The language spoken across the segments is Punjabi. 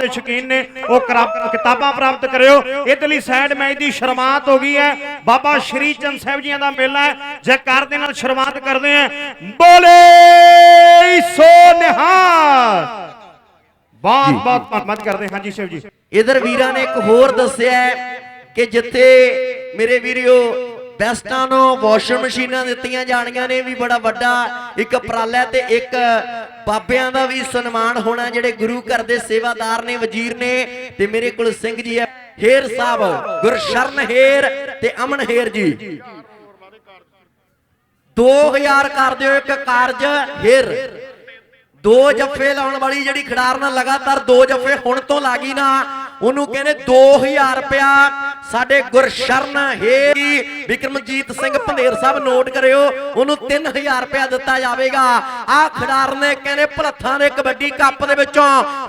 ਦੇ ਸ਼ੌਕੀਨ ਨੇ ਉਹ ਕਿਤਾਬਾਂ ਪ੍ਰਾਪਤ ਕਰਿਓ। ਇਧਰਲੀ ਸਾਈਡ ਮੈਚ ਦੀ ਸ਼ੁਰੂਆਤ ਹੋ ਗਈ ਹੈ। ਬਾਬਾ ਸ਼੍ਰੀ ਚੰਦ ਸਾਹਿਬ ਜੀਆਂ ਦਾ ਮੇਲਾ ਹੈ। ਜੈਕਾਰ ਦੇ ਨਾਲ ਸ਼ੁਰੂਆਤ ਕਰਦੇ ਹਾਂ। ਬੋਲੇ ਸੋ ਨਿਹਾਲ। ਬਹੁਤ ਬਹੁਤ ਧੰਨਵਾਦ ਕਰਦੇ ਹਾਂ। ਜੀ ਸ਼ਿਵ ਜੀ। ਇਧਰ ਵੀਰਾਂ ਨੇ ਇੱਕ ਹੋਰ ਦੱਸਿਆ ਕਿ ਜਿੱਥੇ ਮੇਰੇ ਵੀਰਿਓ ਬੈਸਟਾਂ ਨੂੰ ਵਾਸ਼ਿੰਗ ਮਸ਼ੀਨਾਂ ਦਿੱਤੀਆਂ ਜਾਣੀਆਂ ਨੇ ਵੀ ਬੜਾ ਵੱਡਾ ਇੱਕ ਉਪਰਾਲਾ ਤੇ ਇੱਕ ਬਾਬਿਆਂ ਦਾ ਵੀ ਸਨਮਾਨ ਹੋਣਾ, ਜਿਹੜੇ ਗੁਰੂ ਘਰ ਦੇ ਸੇਵਾਦਾਰ ਨੇ, ਵਜ਼ੀਰ ਨੇ ਤੇ ਮੇਰੇ ਕੋਲ ਸਿੰਘ ਜੀ ਹੈ, ਹੇਰ ਸਾਹਿਬ ਗੁਰਸ਼ਰਨ ਹੇਰ ਤੇ ਅਮਨ ਹੇਰ ਜੀ। 2000 ਕਰ ਦਿਓ, ਇੱਕ ਕਾਰਜ ਹੇਰ। ਦੋ ਜੱਫੇ ਲਾਉਣ ਵਾਲੀ ਜਿਹੜੀ ਖਿਡਾਰਨ ਲਗਾਤਾਰ ਦੋ ਜੱਫੇ ਹੁਣ ਤੋਂ ਲਾਗੀ ਨਾ ਉਹਨੂੰ ਕਹਿੰਦੇ 2000 ਰੁਪਿਆ ਸਾਡੇ ਗੁਰਸ਼ਰਨ ਹੇਰੀ ਵਿਕਰਮਜੀਤ ਸਿੰਘ ਭੰਦੇਰ ਸਾਹਿਬ ਨੋਟ ਕਰਿਓ, ਉਹਨੂੰ 3000 ਰੁਪਿਆ ਦਿੱਤਾ ਜਾਵੇਗਾ। ਆਹ ਖਿਡਾਰਨ ਨੇ ਕਹਿੰਦੇ ਭਲੱਥਾਂ ਦੇ ਕਬੱਡੀ ਕੱਪ ਦੇ ਵਿੱਚੋਂ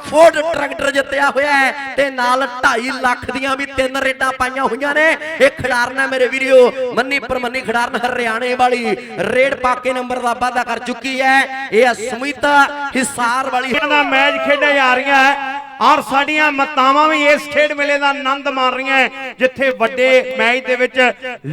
ਫੋਰਡ ਟਰੈਕਟਰ ਜਿੱਤਿਆ ਹੋਇਆ ਹੈ ਤੇ ਨਾਲ 2.5 ਲੱਖ ਦੀਆਂ ਵੀ ਤਿੰਨ ਰੇਡਾਂ ਪਾਈਆਂ ਹੋਈਆਂ ਨੇ। ਇਹ ਖਿਡਾਰਨ ਹੈ ਮੇਰੇ ਵੀਰਿਓ, ਮੰਨੀ ਪਰਮੰਨੀ ਖਿਡਾਰਨ ਹਰਿਆਣੇ ਵਾਲੀ। ਰੇਡ ਪਾਕੇ ਨੰਬਰ ਦਾ ਵਾਅਦਾ ਕਰ ਚੁੱਕੀ ਹੈ। ਇਹ ਹੈ ਹਿਸਾਰ ਵਾਲੀ। ਦਾ ਮੈਚ ਖੇਡਿਆ ਜਾ ਰਹੀਆਂ ਹੈ। ਔਰ ਸਾਡੀਆਂ ਮਤਾਵਾਂ ਵੀ ਇਸ ਖੇਡ ਮੇਲੇ ਦਾ ਆਨੰਦ ਮਾਣ ਰਹੀਆਂ ਜਿੱਥੇ ਵੱਡੇ ਮੈਚ ਦੇ ਵਿੱਚ,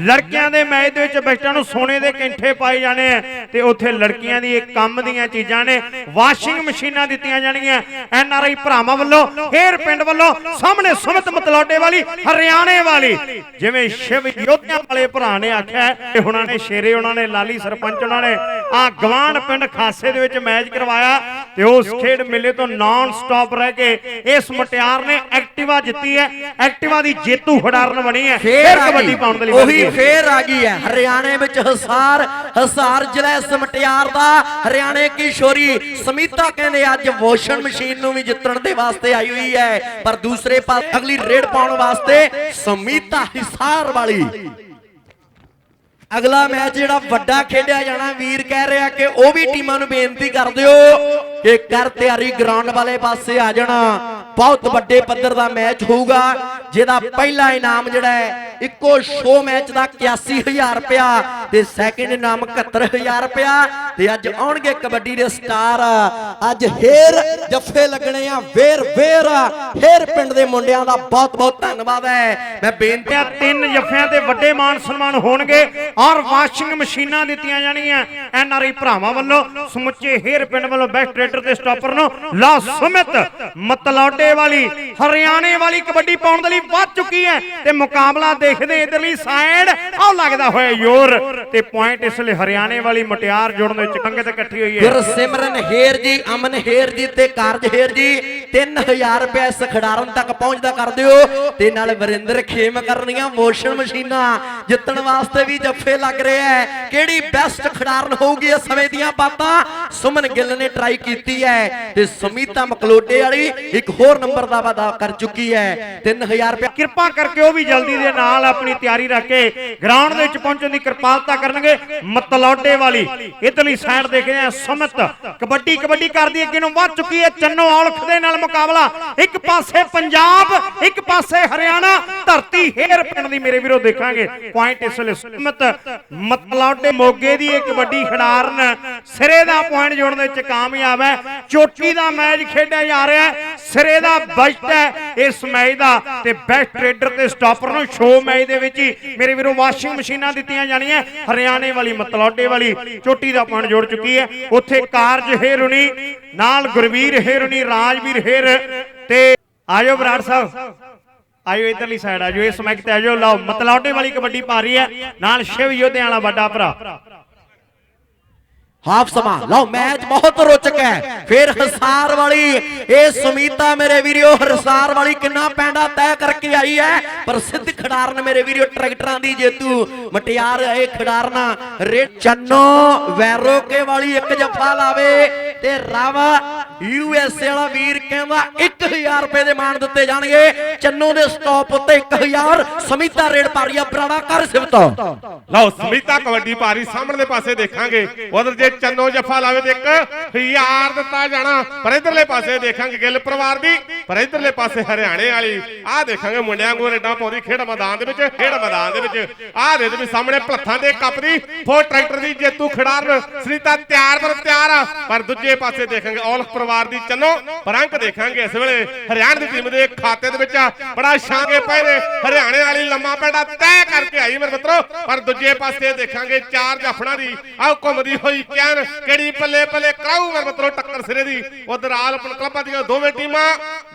ਲੜਕਿਆਂ ਦੇ ਮੈਚ ਦੇ ਵਿੱਚ ਬੈਸਟਾਂ ਨੂੰ ਸੋਨੇ ਦੇ ਕੈਂਠੇ ਪਾਏ ਜਾਣੇ ਤੇ ਉੱਥੇ ਲੜਕੀਆਂ ਦੀ ਇਹ ਕੰਮ ਦੀਆਂ ਚੀਜ਼ਾਂ ਨੇ, ਵਾਸ਼ਿੰਗ ਮਸ਼ੀਨਾਂ ਦਿੱਤੀਆਂ ਜਾਣਗੀਆਂ। ਐਨ ਆਰ ਆਈ ਭਰਾਵਾਂ ਵੱਲੋਂ ਫੇਰ ਪਿੰਡ ਵੱਲੋਂ, ਸਾਹਮਣੇ ਸੁਮਤ ਮਤਲੌਡੇ ਵਾਲੀ, ਹਰਿਆਣੇ ਵਾਲੀ, ਜਿਵੇਂ ਸ਼ਿਵ ਯੋਧਿਆਂ ਵਾਲੇ ਭਰਾ ਨੇ ਆਖਿਆ ਤੇ ਇਹ ਉਹਨਾਂ ਨੇ ਸ਼ੇਰੇ ਉਹਨਾਂ ਨੇ, ਲਾਲੀ ਸਰਪੰਚ ਉਹਨਾਂ ਨੇ, ਆ ਗਵਾਂਡ ਪਿੰਡ ਖਾਸੇ ਦੇ ਵਿੱਚ ਮੈਚ ਕਰਵਾਇਆ, ਤੇ ਉਸ ਖੇਡ ਮੇਲੇ ਤੋਂ ਨਾਨ ਸਟਾਪ ਰਹਿ ਕੇ ਇਸ ਮਟਿਆਰ ਨੇ ਐਕਟਿਵਾ ਜਿੱਤੀ ਹੈ ਐਕਟਿਵਾ ਦੀ ਜੇਤੂ ਖਿਡਾਰਨ ਬਣੀ ਹੈ। ਫੇਰ ਕਬੱਡੀ ਪਾਉਣ ਦੇ ਲਈ ਉਹੀ। ਫੇਰ ਆ ਗਈ ਹੈ। ਹਰਿਆਣੇ ਵਿੱਚ ਹਸਾਰ ਹਸਾਰ ਜ਼ਿਲ੍ਹਾ ਇਸ ਮਟਿਆਰ ਦਾ। ਹਰਿਆਣੇ ਕਿਸ਼ੋਰੀ ਸਮੀਤਾ ਕਹਿੰਦੇ ਅੱਜ ਵਾਸ਼ਿੰਗ ਮਸ਼ੀਨ ਨੂੰ ਵੀ ਜਿੱਤਣ ਦੇ ਵਾਸਤੇ ਆਈ ਹੋਈ ਹੈ। ਪਰ ਦੂਸਰੇ ਪਾਸੇ ਅਗਲੀ ਰੇਡ ਪਾਉਣ ਵਾਸਤੇ ਸਮੀਤਾ ਹਿਸਾਰ ਵਾਲੀ। ਅਗਲਾ ਮੈਚ ਜਿਹੜਾ ਵੱਡਾ ਖੇਡਿਆ ਜਾਣਾ ਵੀਰ ਕਹਿ ਰਿਹਾ ਕਿ ਉਹ ਵੀ ਟੀਮਾਂ ਨੂੰ ਬੇਨਤੀ ਕਰ ਦਿਓ। ਕਿ ਕਰ ਤਿਆਰੀ ਗਰਾਊਂਡ ਵਾਲੇ ਪਾਸੇ ਆ ਜਾਣਾ। ਬਹੁਤ ਵੱਡੇ ਪੱਧਰ ਦਾ ਮੈਚ ਹੋਊਗਾ, ਜਿਹਦਾ ਪਹਿਲਾ ਇਨਾਮ ਜਿਹੜਾ ਹੈ ਇੱਕੋ ਸ਼ੋ ਮੈਚ ਦਾ 81000 ਰੁਪਇਆ ਤੇ ਸੈਕਿੰਡ ਇਨਾਮ 71000 ਰੁਪਇਆ ਤੇ ਅੱਜ ਆਉਣਗੇ ਕਬੱਡੀ ਦੇ ਸਟਾਰ। ਅੱਜ ਹੇਰ ਜੱਫੇ ਲੱਗਣੇ ਆ ਵੇਰ ਵੇਰ। ਹੇਰ ਪਿੰਡ ਦੇ ਮੁੰਡਿਆਂ ਦਾ ਬਹੁਤ ਬਹੁਤ ਧੰਨਵਾਦ ਹੈ। ਮੈਂ ਬੇਨਤੀ ਤੇ ਤਿੰਨ ਜੱਫਿਆਂ ਤੇ ਵੱਡੇ ਮਾਨ ਸਨਮਾਨ ਹੋਣਗੇ ਔਰ ਵਾਸ਼ਿੰਗ ਮਸ਼ੀਨਾਂ ਦਿੱਤੀਆਂ ਜਾਣਗੀਆਂ ਐਨ ਆਰ ਆਈ ਭਰਾਵਾਂ ਵੱਲੋਂ ਸਮੁੱਚੇ ਹੇਰ ਪਿੰਡ ਵੱਲੋਂ ਬੈਸਟ ਰੇਡਰ ਤੇ ਸਟਾਪਰ ਨੂੰ ਲਾ ਸੁਮਿਤ ਮਤਲੌਡੇ ਵਾਲੀ ਹਰਿਆਣੇ ਵਾਲੀ ਕਬੱਡੀ ਪਾਉਣ ਦੇ ਲਈ ਵੱਧ ਚੁੱਕੀ ਹੈ ਤੇ ਮੁਕਾਬਲਾ ਦੇਖਦੇ ਇਧਰਲੀ ਸਾਈਡ। ਆਹ ਲੱਗਦਾ ਹੋਇਆ ਯੋਰ। ਤੇ ਪੁਆਇੰਟ ਇਸ ਲਈ ਹਰਿਆਣੇ ਵਾਲੀ ਮਟਿਆਰ ਜੁੜਨ ਦੇ ਵਿੱਚ ਕੰਗੇ ਤੇ ਇਕੱਠੀ ਹੋਈ ਹੈ। ਗੁਰਸਿਮਰਨ ਹੇਰ ਜੀ ਅਮਨ ਹੇਰ ਜੀ ਤੇ ਕਾਰਜ ਹੇਰ ਜੀ 3000 ਰੁਪਏ ਇਸ ਖਿਡਾਰਨ ਤੱਕ ਪਹੁੰਚਦਾ ਕਰ ਦਿਓ। ਤੇ ਨਾਲ ਵਰਿੰਦਰ ਖੇਮ ਕਰਨੀਆਂ ਮੋਸ਼ਨ ਮਸ਼ੀਨਾਂ ਜਿੱਤਣ ਵਾਸਤੇ ਵੀ ਜੱਫੇ ਲੱਗ ਰਿਹਾ ਹੈ। ਕਿਹੜੀ ਬੈਸਟ ਖਿਡਾਰਨ ਹੋਊਗੀ ਇਸ ਸਮੇਂ ਦੀਆਂ ਬਾਤਾਂ? ਸੁਮਨ ਗਿੱਲ ਨੇ ਟਰਾਈ ਕੀਤੀ ਹੈ ਤੇ ਸਮੀਤਾ ਮਕਲੋਡੇ ਵਾਲੀ ਇੱਕ ਹੋਰ ਨੰਬਰ ਦਾ ਵਾਅਦਾ ਕਰ ਚੁੱਕੀ ਹੈ। 3000 ਰੁਪਏ ਕਿਰਪਾ ਕਰਕੇ ਉਹ ਵੀ ਜਲਦੀ ਦੇ ਨਾਲ ਆਪਣੀ ਤਿਆਰੀ ਰੱਖ ਕੇ ਗਰਾਊਂਡ ਦੇ ਵਿੱਚ ਪਹੁੰਚਣ ਦੀ ਕਿਰਪਾਲਤਾ ਕਰਨਗੇ ਮਤਲੌਡੇ ਵਾਲੀ। ਇਧਰਲੀ ਸਾਈਡ ਦੇਖਦੇ ਆ, ਸੁਮਤ ਕਬੱਡੀ ਕਬੱਡੀ ਕਰਦੀ, ਅੱਗੇ ਨੂੰ ਵੱਧ ਚੁੱਕੀ ਹੈ, ਚੰਨੋ ਔਲਖ ਦੇ ਨਾਲ ਮੁਕਾਬਲਾ। ਇੱਕ ਪਾਸੇ ਪੰਜਾਬ, ਇੱਕ ਪਾਸੇ ਹਰਿਆਣਾ, ਧਰਤੀ ਹੇਰ ਪਿੰਡ ਦੀ ਮੇਰੇ ਵੀਰੋ ਦੇਖਾਂਗੇ। ਪੁਆਇੰਟ ਇਸ ਵੇਲੇ ਸੁਮਤ, ਮਤਲੌਡੇ ਮੋਗੇ ਦੀ ਇਹ ਕਬੱਡੀ ਖਿਡਾਰਨ ਸਿਰੇ ਦਾ ਪੁਆਇੰਟ ਜੋੜਨ ਦੇ ਵਿੱਚ ਕਾਮਯਾਬ ਹੈ। ਚੋਟੀ ਦਾ ਮੈਚ ਖੇਡਿਆ ਜਾ ਰਿਹਾ ਹੈ। ਸਿਰੇ ਦਾ ਬੈਸਟ ਹੈ ਇਸ ਮੈਚ ਦਾ ਤੇ ਬੈਸਟ ਟ੍ਰੇਡਰ ਤੇ ਸਟਾਪਰ ਨੂੰ ਸ਼ੋ ਮੈਚ ਦੇ ਵਿੱਚ ਹੀ ਮੇਰੇ ਵੀਰੋ ਵਾਸ਼ਿੰਗ ਮਸ਼ੀਨਾਂ ਦਿੱਤੀਆਂ ਜਾਣੀਆਂ, ਹਰਿਆਣੇ ਵਾਲੀ, ਮਤਲੌਡੇ ਵਾਲੀ, ਚੋਟੀ ਦਾ ਪੁਆਇੰਟ ਜੋੜ ਚੁੱਕੀ ਹੈ। ਉੱਥੇ ਕਾਰਜ ਹੇਰੁਣੀ ਨਾਲ ਗੁਰਵੀਰ ਹੇਰੁਣੀ ਰਾਜਵੀਰ ਹੇਰ ਤੇ ਆਜੋ ਬਰਾੜ ਸਾਹਿਬ। ਆਇਓ ਇਧਰਲੀ ਸਾਈਡ ਆਜੋ ਇਸ ਮੈਚ ਤੇ ਆਜੋ। ਲਓ, ਮਤਲੌਡੇ ਵਾਲੀ ਕਬੱਡੀ ਪਾ ਰਹੀ ਹੈ। ਨਾਲ ਸ਼ਿਵ ਯੋਧਿਆਂ ਵਾਲਾ ਵੱਡਾ ਭਰਾ। ਹਾਫ ਸਮਾਂ। ਲਓ ਮੈਚ ਬਹੁਤ ਰੋਚਕ ਹੈ। ਫਿਰ ਹਸਾਰ ਵਾਲੀ ਇਹ ਸੁਮੀਤਾ ਮੇਰੇ ਵੀਰਿਓ ਹਸਾਰ ਵਾਲੀ ਕਿੰਨਾ ਪੈਂਡਾ ਤੈਅ ਕਰਕੇ ਆਈ ਹੈ। ਪ੍ਰਸਿੱਧ ਖਿਡਾਰਨ ਮੇਰੇ ਵੀਰਿਓ ਟਰੈਕਟਰਾਂ ਦੀ ਜੇਤੂ। ਮਟਿਆਰ ਇਹ ਖਿਡਾਰਨਾ। ਰੇ ਚੰਨੋ ਵੈਰੋਕੇ ਵਾਲੀ ਇੱਕ ਜੱਫਾ ਲਾਵੇ ਤੇ ਰਾਵਾ ਯੂ ਐਸ ਏ ਵਾਲਾ ਵੀਰ ਕਹਿੰਦਾ 1000 ਰੁਪਏ ਦੇ ਮਾਣ ਦਿੱਤੇ ਜਾਣਗੇ। ਚੰਨੋ ਦੇ ਸਟਾਪ ਉੱਤੇ 1000 ਸਮੀਤਾ ਰੇਡ ਪਾਰੀਆ ਬਰਾੜਾ ਕਰ ਸਿਵਤੋ ਲਓ, ਸਮੀਤਾ ਕਬੱਡੀ ਪਾਰੀ ਸਾਹਮਣੇ ਪਾਸੇ ਦੇਖਾਂਗੇ। ਉਧਰ ਜੇ ਚੰਨੋ ਜੱਫਾ ਲਾਵੇ ਤੇ ਇੱਕ ਦਿੱਤਾ ਜਾਣਾ। ਪਰ ਇਧਰਲੇ ਪਾਸੇ ਦੇਖਾਂਗੇ ਗਿੱਲ ਪਰਿਵਾਰ ਦੀ। ਪਰ ਇਧਰਲੇ ਪਾਸੇ ਹਰਿਆਣੇ ਵਾਲੀ। ਆਹ ਦੇਖਾਂਗੇ ਮੁੰਡਿਆਂ ਨੂੰ ਰੇਡਾਂ ਪਾਉਂਦੀ ਖੇਡ ਮੈਦਾਨ ਦੇ ਵਿੱਚ, ਖੇਡ ਮੈਦਾਨ ਦੇ ਵਿੱਚ। ਆਹ ਦੇ ਵੀ ਸਾਹਮਣੇ ਭਲੱਥਾਂ ਦੇ ਕੱਪ ਦੀ, ਫੋਰ ਟਰੈਕਟਰ ਦੀ ਜੇਤੂ ਖਿਡਾਰਨ। ਸੁਨੀਤਾ ਤਿਆਰ ਪਰ ਤਿਆਰ ਪਰ ਦੂਜੇ ਪਾਸੇ ਦੇਖਾਂਗੇ ਔਲਖ ਪਰਿਵਾਰ ਦੀ ਚੰਨੋ। ਪਰ ਅੰਕ ਦੇਖਾਂਗੇ ਇਸ ਵੇਲੇ। ਹਰਿਆਣਾ ਦੀ ਟੀਮ ਦੇ ਖਾਤੇ ਦੇ ਵਿੱਚ ਬੜਾ ਸ਼ਾਂਗੇ ਪਏ ਨੇ। ਹਰਿਆਣੇ ਵਾਲੀ ਲੰਮਾ ਪੈਂਡਾ ਤੈਅ ਕਰਕੇ ਆਈ ਮੇਰੇ ਮਿੱਤਰੋ। ਪਰ ਦੂਜੇ ਪਾਸੇ ਦੇਖਾਂਗੇ ਚਾਰ ਜਾਫਣਾ ਦੀ। ਆਹ ਘੁੰਮਦੀ ਹੋਈ ਚੈਨ ਕਿਹੜੀ ਪੱਲੇ ਪੱਲੇ ਕਰਾਊ ਮੇਰੇ ਮਿੱਤਰੋ ਟੱਕਰ ਸਿਰੇ ਦੀ। ਉਧਰ ਆਲ ਆਪਣ ਦੀਆਂ ਦੋਵੇਂ ਟੀਮਾਂ।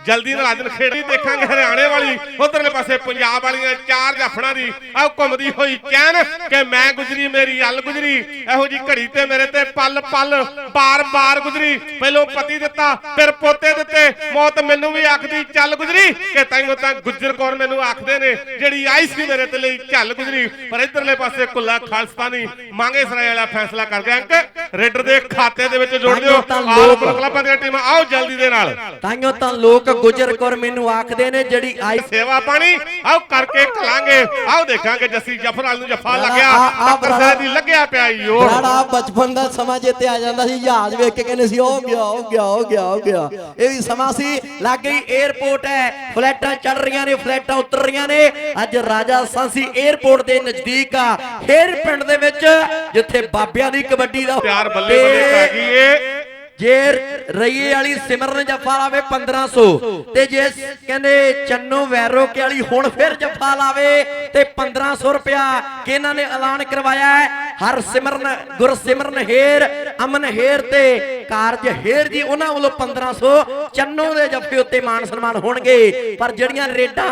ਜਲਦੀ ਨਾਲ ਅੱਜ ਖੇਡੀ ਦੇਖਾਂਗੇ ਹਰਿਆਣੇ ਵਾਲੀ। ਉਧਰਲੇ ਪਾਸੇ ਪੰਜਾਬ ਵਾਲੀਆਂ ਚਾਰ ਜਾਫਣਾ ਦੀ ਆਹ ਘੁੰਮਦੀ ਹੋਈ ਚੈਨ ਕਿ ਮੈਂ ਗੁਜਰੀ ਮੇਰੀ ਹੱਲ ਗੁਜਰੀ। ਇਹੋ ਜੀ ਘੜੀ ਤੇ ਮੇਰੇ ਤੇ ਪਲ ਪਲ ਬਾਰ ਬਾਰ ਗੁਜਰੀ। ਪਹਿਲੋਂ ਪਤੀ ਦਿੱਤਾ ਫਿਰ ਪੋਤੇ ਦਿੱਤੇ। ਮੌਤ ਮੈਨੂੰ ਵੀ ਆਖਦੀ ਚੱਲ ਗੁਜਰੀ। ਕਿ ਤੈਨੂੰ ਤਾਂ ਗੁੱਜਰ ਕੌਰ ਮੈਨੂੰ ਆਖਦੇ ਨੇ ਜਿਹੜੀ ਆਈ ਸੀ ਮੇਰੇ ਤੇ ਲਈ ਚੱਲ ਗੁਜਰੀ। ਪਰ ਇਧਰਲੇ ਪਾਸੇ ਕੁੱਲਾ ਖਾਲਸਤਾਨੀ ਮੰਗੇ ਸਰਾਏ ਵਾਲਾ ਫੈਸਲਾ ਕਰ ਗਿਆ ਅੰਕ। ਰੇਡਰ ਦੇ ਖਾਤੇ ਦੇ ਵਿੱਚ ਜੋੜ ਦਿਓ। ਲੋਕ- ਕਲੱਬਾਂ ਦੀਆਂ ਟੀਮਾਂ। ਆਓ ਜਲਦੀ ਦੇ ਨਾਲ। ਤਾਈਓ ਤਾਂ ਲੋਕ ਗੁਜਰ ਕੌਰ ਮੈਨੂੰ ਆਖਦੇ ਨੇ ਜਿਹੜੀ ਆਈ ਸੇਵਾ ਪਾਣੀ ਆਓ ਕਰਕੇ ਕਲਾਂਗੇ ਆਓ ਦੇਖਾਂਗੇ ਜੱਸੀ ਜਫਰਾਲ ਨੂੰ ਜਫਾ ਲੱਗਿਆ ਡਾਕਟਰ ਸਾਹਿਬ ਦੀ ਲੱਗਿਆ ਪਿਆ ਈਓ ਬੜਾ ਬਚਪਨ ਦਾ ਸਮਾਂ ਜਿੱਤੇ ਆ ਜਾਂਦਾ ਸੀ ਜਹਾਜ਼ ਵੇਖ ਕੇ ਕਹਿੰਦੇ ਸੀ ਉਹ ਗਿਆ ਉਹ ਗਿਆ ਉਹ ਗਿਆ ਉਹ ਗਿਆ। ਇਹ ਵੀ ਸਮਾਂ ਸੀ ਲੱਗ ਗਈ 에ਅਰਪੋਰਟ ਹੈ। ਫਲੈਟਾਂ ਚੜ ਰਹੀਆਂ ਨੇ ਫਲੈਟਾਂ ਉਤਰ ਰਹੀਆਂ ਨੇ। ਅੱਜ ਰਾਜਾ ਸਾਂਸੀ 에ਅਰਪੋਰਟ ਦੇ ਨਜ਼ਦੀਕ ਆ। ਫੇਰ ਪਿੰਡ ਦੇ ਵਿੱਚ ਜਿੱਥੇ ਬਾਬਿਆਂ ਦੀ ਕਬੱਡੀ ਦਾ ਪਿਆਰ ਬੱਲੇ ਬੱਲੇ ਕਰ ਗਈ ਏ। ਜੇ ਰਈਏ ਵਾਲੀ ਸਿਮਰਨ ਜੱਫਾ ਲਾਵੇ 1500 ਤੇ ਜੇ ਕਹਿੰਦੇ ਚੰਨੋ ਵੈਰੋਕੇ ਵਾਲੀ ਹੁਣ ਫਿਰ ਜੱਫਾ ਲਾਵੇ, ਤੇ 1500 ਰੁਪਿਆ ਕਿ ਇਹਨਾਂ ਨੇ ਐਲਾਨ ਕਰਵਾਇਆ ਹੈ? ਹਰ ਸਿਮਰਨ, ਗੁਰਸਿਮਰਨ ਹੇਰ, ਅਮਨ ਹੇਰ ਤੇ ਕਾਰਜ ਹੇਰ ਜੀ, ਉਹਨਾਂ ਵੱਲੋਂ 1500 ਚੰਨੋ ਦੇ ਜੱਫੇ ਉੱਤੇ ਮਾਨ ਸਨਮਾਨ ਹੋਣਗੇ। ਪਰ ਜਿਹੜੀਆਂ ਰੇਡਾਂ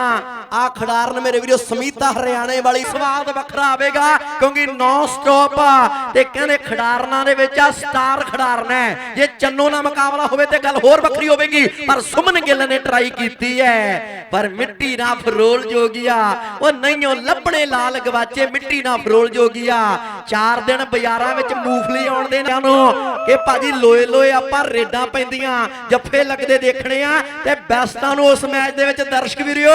ਆ ਖਿਡਾਰਨ ਮੇਰੇ ਵੀਰੋ ਸਮੀਤਾ ਹਰਿਆਣੇ ਵਾਲੀ ਸਵਾਦ ਵੱਖਰਾ ਆਵੇਗਾ। ਕਿਉਂਕਿ ਨੌ ਸਟਾਪ ਤੇ ਕਹਿੰਦੇ ਖਿਡਾਰਨਾਂ ਦੇ ਵਿੱਚ ਆ ਸਟਾਰ ਖਿਡਾਰਨਾ ਜੇ ਚੰਨੋ ਨਾਲ ਮੁਕਾਬਲਾ ਹੋਵੇ ਤੇ ਗੱਲ ਹੋਰ ਵੱਖਰੀ ਹੋਵੇਗੀ, ਪਰ ਸੁਮਨ ਗਿੱਲ ਨੇ ਟਰਾਈ ਕੀਤੀ ਹੈ। ਪਰ ਮਿੱਟੀ ਨਾ ਫਰੋਲ ਜੋਗੀਆ। ਉਹ ਨਹੀਂ, ਉਹ ਲੱਭਣੇ ਲਾਲ ਗਵਾਚੇ ਮਿੱਟੀ ਨਾ ਫਰੋਲ ਜੋਗੀਆ। ਚਾਰ ਦਿਨ ਬਾਜ਼ਾਰਾਂ ਵਿੱਚ ਮੂਫਲੀ ਆਉਣ ਦੇ ਨੂੰ ਕਿ ਭਾਜੀ ਲੋਏ ਲੋਏ ਆਪਾਂ ਰੇਡਾਂ ਪੈਂਦੀਆਂ ਜੱਫੇ ਲੱਗਦੇ ਦੇਖਣੇ ਆ ਤੇ ਬੈਸਟਾਂ ਨੂੰ ਉਸ ਮੈਚ ਦੇ ਵਿੱਚ ਦਰਸ਼ਕ ਵੀਰਿਓ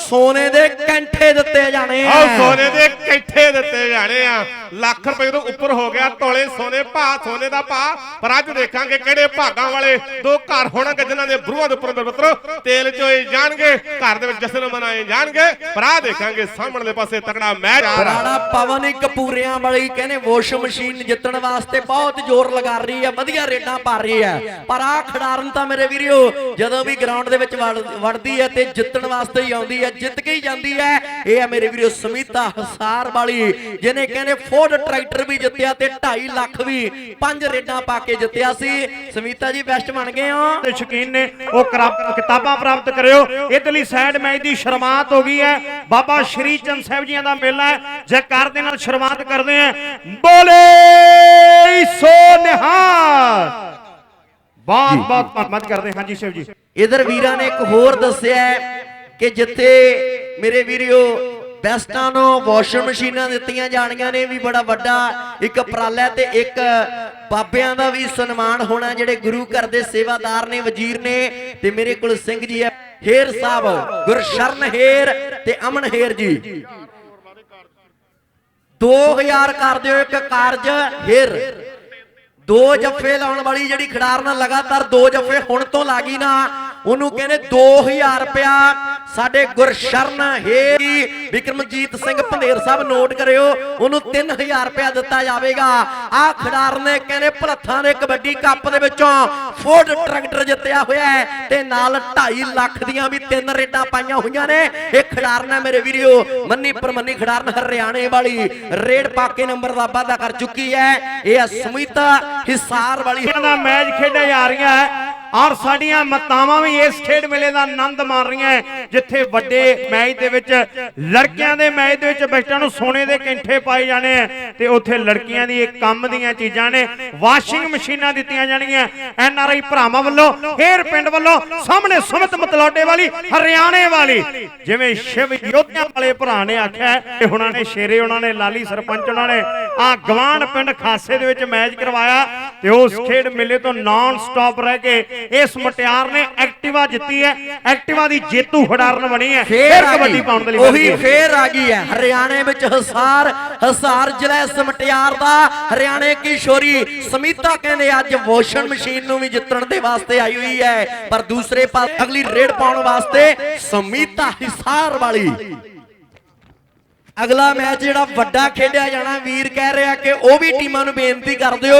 ਸੋਨੇ ਦੇ ਕੈਂਠੇ ਦਿੱਤੇ ਜਾਣੇ ਆ। ਸੋਨੇ ਦੇ ਕੈਠੇ ਦਿੱਤੇ ਜਾਣੇ ਆ। ਲੱਖ ਰੁਪਏ ਤੋਂ ਉੱਪਰ ਹੋ ਗਿਆ ਤੋਲੇ ਸੋਨੇ ਭਾ ਸੋਨੇ ਦਾ ਭਾ ਪਰ ਅੱਜ ਦੇਖਾਂਗੇ ਕਿਹੜੇ ਭਾਗਾਂ ਵਾਲੇ ਦੋ ਘਰ ਹੋਣਗੇ ਜਿਨ੍ਹਾਂ ਦੇ ਬਰੂਹਾਂ ਦੇ ਉੱਪਰ ਮਿੱਤਰੋ ਤੇਲ ਚੋਏ ਜਾਣਗੇ ਘਰ ਦੇ ਵਿੱਚ ਜਸ਼ਨ ਮਨਾਏ ਜਾਣਗੇ। ਪਰ ਆ ਦੇਖਾਂਗੇ ਸਾਹਮਣੇ ਪਾਸੇ ਤਕੜਾ ਮੈਚ ਰਾਣਾ ਪਵਨ ਕਪੂਰਿਆਂ ਵਾਲੀ ਕਹਿੰਦੇ ਵਾਸ਼ ਮਸ਼ੀਨ ਜਿੱਤਣ ਵਾਸਤੇ ਬਹੁਤ ਜ਼ੋਰ ਲਗਾ ਰਹੀ ਹੈ, ਵਧੀਆ ਰੇਡਾਂ ਪਾ ਰਹੀ ਹੈ। ਪਰ ਆ ਖਿਡਾਰਨ ਤਾਂ ਮੇਰੇ ਵੀਰਿਓ, ਜਦੋਂ ਵੀ ਗਰਾਊਂਡ ਦੇ ਵਿੱਚ ਵੜਦੀ ਹੈ ਤੇ ਜਿੱਤਣ ਵਾਸਤੇ ਹੀ ਆਉਂਦੀ ਹੈ, ਜਿੱਤ ਕੇ ਹੀ ਜਾਂਦੀ ਹੈ। ਇਹ ਹੈ ਮੇਰੇ ਵੀਰਿਓ ਸਮੀਤਾ ਹਸਾਰ ਵਾਲੀ, ਜਿਹਨੇ ਕਹਿੰਦੇ ਫੋਰਡ ਟਰੈਕਟਰ ਵੀ ਜਿੱਤਿਆ ਤੇ 2.5 ਲੱਖ ਵੀ ਪੰਜ ਰੇਡਾਂ ਪਾ ਕੇ ਜਿੱਤਿਆ ਸੀ। ਸਮੀਤਾ ਜੀ ਬੈਸਟ ਬਣ ਗਏ ਹੋ? ਦੇ ਸ਼ੌਕੀਨ ਨੇ ਉਹ ਕਿਤਾਬਾਂ ਪ੍ਰਾਪਤ ਕਰਿਓ। ਇਹਦੇ ਲਈ ਸਾਈਡ ਮੈਚ ਦੀ ਸ਼ੁਰੂਆਤ ਹੋ ਗਈ ਹੈ। ਬਾਬਾ ਸ਼੍ਰੀ ਚੰਦ ਸਾਹਿਬ ਜੀਆਂ ਦਾ ਮੇਲਾ ਹੈ। ਜੈਕਾਰ ਦੇ ਨਾਲ ਸ਼ੁਰੂਆਤ ਕਰਦੇ ਹਾਂ। ਬੋਲੇ ਸੋ ਨਿਹਾਲ। ਬਹੁਤ ਬਹੁਤ ਧੰਨਵਾਦ ਕਰਦੇ ਹਾਂ ਜੀ ਸ਼ਿਵ ਜੀ। ਇਧਰ ਵੀਰਾਂ ਨੇ ਇੱਕ ਹੋਰ ਦੱਸਿਆ ਕਿ ਜਿੱਥੇ ਮੇਰੇ ਵੀਰਿਓ ਬੈਸਟਾਂ ਨੂੰ ਵਾਸ਼ਿੰਗ ਮਸ਼ੀਨਾਂ ਦਿੱਤੀਆਂ ਜਾਣੀਆਂ ਨੇ ਵੀ ਬੜਾ ਵੱਡਾ ਇੱਕ ਉਪਰਾਲਾ ਤੇ ਇੱਕ ਬਾਬਿਆਂ ਦਾ ਵੀ ਸਨਮਾਨ ਹੋਣਾ ਜਿਹੜੇ ਗੁਰੂ ਘਰ ਦੇ ਸੇਵਾਦਾਰ ਨੇ ਵਜ਼ੀਰ ਨੇ ਤੇ ਮੇਰੇ ਕੋਲ ਸਿੰਘ ਜੀ ਹੈ ਹੇਰ ਸਾਹਿਬ ਗੁਰਸ਼ਰਨ ਹੇਰ ਤੇ ਅਮਨ ਹੇਰ ਜੀ। 2000 ਕਰ ਦਿਓ, ਇੱਕ ਕਾਰਜ, ਹੇਰ। ਦੋ ਜੱਫੇ ਲਾਉਣ ਵਾਲੀ ਜਿਹੜੀ ਖਿਡਾਰਨ ਲਗਾਤਾਰ ਦੋ ਜੱਫੇ ਹੁਣ ਤੋਂ ਲਾਗੀ ਨਾ, ਉਹਨੂੰ ਕਹਿੰਦੇ 2000 ਰੁਪਿਆ ਸਾਡੇ ਗੁਰਸ਼ਰਨ ਹੇਰੀ ਵਿਕਰਮਜੀਤ ਸਿੰਘ ਭੰਦੇਰ ਸਾਹਿਬ ਨੋਟ ਕਰਿਓ, ਉਹਨੂੰ 3000 ਰੁਪਿਆ ਦਿੱਤਾ ਜਾਵੇਗਾ। ਆ ਖਿਡਾਰਨ ਨੇ ਕਹਿੰਦੇ ਭਲੱਥਾਂ ਦੇ ਕਬੱਡੀ ਕੱਪ ਦੇ ਵਿੱਚੋਂ ਫੋਰਡ ਟਰੈਕਟਰ ਜਿੱਤਿਆ ਹੋਇਆ ਹੈ ਤੇ ਨਾਲ 2.5 ਲੱਖ ਦੀਆਂ ਵੀ ਤਿੰਨ ਰੇਡਾਂ ਪਾਈਆਂ ਹੋਈਆਂ ਨੇ। ਇਹ ਖਿਡਾਰਨ ਹੈ ਮੇਰੇ ਵੀਰਿਓ, ਮੰਨੀ ਪਰਮੰਨੀ ਖਿਡਾਰਨ ਹਰਿਆਣੇ ਵਾਲੀ ਰੇਡ ਪਾਕੇ ਨੰਬਰ ਦਾ ਵਾਅਦਾ ਕਰ ਚੁੱਕੀ ਹੈ। ਇਹ ਹੈ ਸੁਮੀਤਾ ਹਿਸਾਰ ਵਾਲੀ ਦਾ ਮੈਚ ਖੇਡਿਆ ਜਾ ਰਹੀਆਂ ਹੈ। ਔਰ ਸਾਡੀਆਂ ਮਤਾਵਾਂ ਵੀ ਇਸ ਖੇਡ ਮੇਲੇ ਦਾ ਆਨੰਦ ਮਾਣ ਰਹੀਆਂ ਜਿੱਥੇ ਵੱਡੇ ਮੈਚ ਦੇ ਵਿੱਚ, ਲੜਕਿਆਂ ਦੇ ਮੈਚ ਦੇ ਵਿੱਚ ਬੈਸਟਾਂ ਨੂੰ ਸੋਨੇ ਦੇ ਕੈਂਠੇ ਪਾਏ ਜਾਣੇ ਤੇ ਉੱਥੇ ਲੜਕੀਆਂ ਦੀ ਇਹ ਕੰਮ ਦੀਆਂ ਚੀਜ਼ਾਂ ਨੇ, ਵਾਸ਼ਿੰਗ ਮਸ਼ੀਨਾਂ ਦਿੱਤੀਆਂ ਜਾਣਗੀਆਂ। ਐਨ ਆਰ ਆਈ ਭਰਾਵਾਂ ਵੱਲੋਂ ਫੇਰ ਪਿੰਡ ਵੱਲੋਂ, ਸਾਹਮਣੇ ਸੁਮਤ ਮਤਲੌਡੇ ਵਾਲੀ, ਹਰਿਆਣੇ ਵਾਲੀ, ਜਿਵੇਂ ਸ਼ਿਵ ਯੋਧਿਆਂ ਵਾਲੇ ਭਰਾ ਨੇ ਆਖਿਆ ਤੇ ਇਹ ਉਹਨਾਂ ਨੇ ਸ਼ੇਰੇ ਉਹਨਾਂ ਨੇ, ਲਾਲੀ ਸਰਪੰਚ ਉਹਨਾਂ ਨੇ, ਆ ਗਵਾਂਡ ਪਿੰਡ ਖਾਸੇ ਦੇ ਵਿੱਚ ਮੈਚ ਕਰਵਾਇਆ, ਤੇ ਉਸ ਖੇਡ ਮੇਲੇ ਤੋਂ ਨਾਨ ਸਟਾਪ ਰਹਿ ਕੇ ਇਸ ਮਟਿਆਰ ਨੇ ਐਕਟਿਵਾ ਜਿੱਤੀ ਹੈ ਐਕਟਿਵਾ ਦੀ ਜੇਤੂ ਖਿਡਾਰਨ ਬਣੀ ਹੈ। ਫੇਰ ਕਬੱਡੀ ਪਾਉਣ ਦੇ ਲਈ ਉਹੀ। ਫੇਰ ਆ ਗਈ ਹੈ। ਹਰਿਆਣੇ ਵਿੱਚ ਹਸਾਰ ਹਸਾਰ ਜ਼ਿਲ੍ਹਾ ਇਸ ਮਟਿਆਰ ਦਾ। ਹਰਿਆਣੇ ਕਿਸ਼ੋਰੀ ਸਮੀਤਾ ਕਹਿੰਦੇ ਅੱਜ ਵਾਸ਼ਿੰਗ ਮਸ਼ੀਨ ਨੂੰ ਵੀ ਜਿੱਤਣ ਦੇ ਵਾਸਤੇ ਆਈ ਹੋਈ ਹੈ। ਪਰ ਦੂਸਰੇ ਪਾਸੇ ਅਗਲੀ ਰੇਡ ਪਾਉਣ ਵਾਸਤੇ ਸਮੀਤਾ ਹਿਸਾਰ ਵਾਲੀ। ਅਗਲਾ ਮੈਚ ਜਿਹੜਾ ਵੱਡਾ ਖੇਡਿਆ ਜਾਣਾ ਵੀਰ ਕਹਿ ਰਿਹਾ ਕਿ ਉਹ ਵੀ ਟੀਮਾਂ ਨੂੰ ਬੇਨਤੀ ਕਰ ਦਿਓ।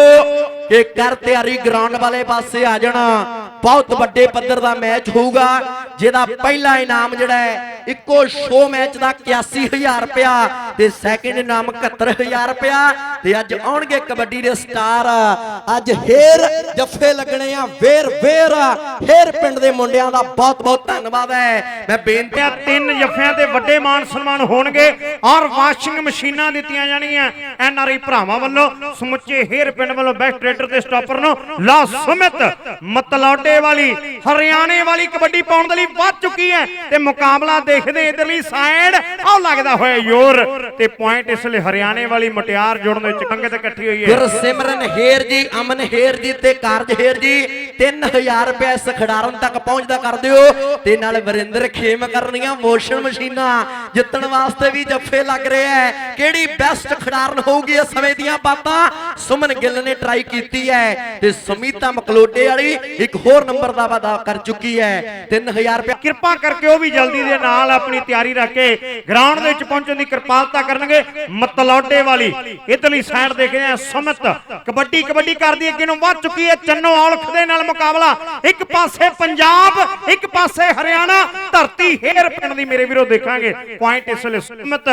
ਕਿ ਕਰ ਤਿਆਰੀ ਗਰਾਊਂਡ ਵਾਲੇ ਪਾਸੇ ਆ ਜਾਣਾ। ਬਹੁਤ ਵੱਡੇ ਪੱਧਰ ਦਾ ਮੈਚ ਹੋਊਗਾ, ਜਿਹਦਾ ਪਹਿਲਾ ਇਨਾਮ ਜਿਹੜਾ ਹੈ ਇੱਕੋ ਸ਼ੋ ਮੈਚ ਦਾ 81000 ਰੁਪਇਆ ਤੇ ਸੈਕਿੰਡ ਇਨਾਮ 71000 ਰੁਪਇਆ ਤੇ ਅੱਜ ਆਉਣਗੇ ਕਬੱਡੀ ਦੇ ਸਟਾਰ। ਅੱਜ ਹੇਰ ਜੱਫੇ ਲੱਗਣੇ ਆ ਵੇਰ ਵੇਰ। ਹੇਰ ਪਿੰਡ ਦੇ ਮੁੰਡਿਆਂ ਦਾ ਬਹੁਤ ਬਹੁਤ ਧੰਨਵਾਦ ਹੈ। ਮੈਂ ਬੇਨਤੀ ਇਹ ਤਿੰਨ ਜੱਫਿਆਂ ਤੇ ਵੱਡੇ ਮਾਨ ਸਨਮਾਨ ਹੋਣਗੇ ਔਰ ਵਾਸ਼ਿੰਗ ਮਸ਼ੀਨਾਂ ਦਿੱਤੀਆਂ ਜਾਣਗੀਆਂ ਐਨ ਆਰ ਆਈ ਭਰਾਵਾਂ ਵੱਲੋਂ ਸਮੁੱਚੇ ਹੇਰ ਪਿੰਡ ਵੱਲੋਂ ਬੈਸਟ ਟ੍ਰੇਡਰ ਤੇ ਸਟਾਪਰ ਨੂੰ ਲਾ ਸੁਮਿਤ ਮਤਲੌਡੇ ਵਾਲੀ ਹਰਿਆਣੇ ਵਾਲੀ ਕਬੱਡੀ ਪਾਉਣ ਦੇ ਲਈ ਵੱਧ ਚੁੱਕੀ ਹੈ ਤੇ ਮੁਕਾਬਲਾ ਦੇਖਦੇ ਇਧਰਲੀ ਸਾਈਡ। ਆਹ ਲੱਗਦਾ ਹੋਇਆ ਯੋਰ। ਤੇ ਪੁਆਇੰਟ ਇਸ ਲਈ ਹਰਿਆਣੇ ਵਾਲੀ ਮਟਿਆਰ ਜੁੜਨ ਦੇ ਵਿੱਚ ਤੇ ਇਕੱਠੀ ਹੋਈ ਹੈ। ਗੁਰਸਿਮਰਨ ਹੇਰ ਜੀ, ਅਮਨ ਹੇਰ ਜੀ ਤੇ ਕਾਰਜ ਹੇਰ ਜੀ। 3000 ਰੁਪਏ ਇਸ ਖਿਡਾਰਨ ਤੱਕ ਪਹੁੰਚਦਾ ਕਰ ਦਿਓ। ਤੇ ਨਾਲ ਵਰਿੰਦਰ ਖੇਮ ਕਰਨੀਆਂ ਮੋਸ਼ਨ ਮਸ਼ੀਨਾਂ ਜਿੱਤਣ ਵਾਸਤੇ ਵੀ ਜੱਫੇ ਲੱਗ ਰਿਹਾ ਹੈ ਕਿਹੜੀ ਬੈਸਟ ਖਿਡਾਰਨ ਹੋਊਗੀ ਇਸ ਸਮੇਂ ਦੀਆਂ ਬਾਤਾਂ? ਸੁਮਨ ਗਿੱਲ ਨੇ ਟਰਾਈ ਕੀਤੀ ਹੈ ਤੇ ਸਮੀਤਾ ਮਕਲੋਡੇ ਵਾਲੀ ਇੱਕ ਹੋਰ ਨੰਬਰ ਦਾ ਵਾਅਦਾ ਕਰ ਚੁੱਕੀ ਹੈ 3000 ਰੁਪਏ ਕਿਰਪਾ ਕਰਕੇ ਉਹ ਵੀ ਜਲਦੀ ਦੇ ਨਾਲ ਆਪਣੀ ਤਿਆਰੀ ਰੱਖ ਕੇ ਗਰਾਊਂਡ ਦੇ ਵਿੱਚ ਪਹੁੰਚਣ ਦੀ ਕਿਰਪਾਲਤਾ ਕਰਨਗੇ ਮਤਲੌਡੇ ਵਾਲੀ। ਇਧਰਲੀ ਸਾਈਡ ਦੇਖਦੇ ਆ ਸੁਮਿਤ। ਕਬੱਡੀ ਕਬੱਡੀ ਕਰਦੀ, ਅੱਗੇ ਨੂੰ ਵੱਧ ਚੁੱਕੀ ਹੈ ਚੰਨੋ ਔਲਖ ਦੇ ਨਾਲ ਮੁਕਾਬਲਾ। ਇੱਕ ਪਾਸੇ ਪੰਜਾਬ, ਇੱਕ ਪਾਸੇ ਹਰਿਆਣਾ। ਧਰਤੀ ਹੇਰ ਪਿੰਡ ਦੀ ਮੇਰੇ ਵੀਰੋ ਦੇਖਾਂਗੇ। ਪੁਆਇੰਟ ਇਸ ਵੇਲੇ ਸੁਮਿਤ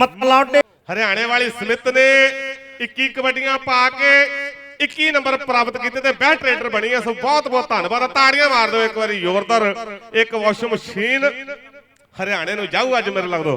ਮਤਲੌਡੇ ਹਰਿਆਣੇ ਵਾਲੀ ਸਮਿਤ ਨੇ 21 ਕਬੱਡੀਆਂ ਪਾ ਕੇ 21 ਨੰਬਰ ਪ੍ਰਾਪਤ ਕੀਤੇ ਤੇ ਬੈਸਟ ਟ੍ਰੇਡਰ ਬਣੀ ਹੈ ਸੋ ਬਹੁਤ ਬਹੁਤ ਧੰਨਵਾਦ। ਤਾੜੀਆਂ ਮਾਰ ਦਿਓ ਇੱਕ ਵਾਰੀ ਜ਼ੋਰਦਾਰ। ਇੱਕ ਵਾਸ਼ਿੰਗ ਮਸ਼ੀਨ ਹਰਿਆਣੇ ਨੂੰ ਜਾਊ ਅੱਜ ਮੇਰੇ ਲੱਗਦਾ।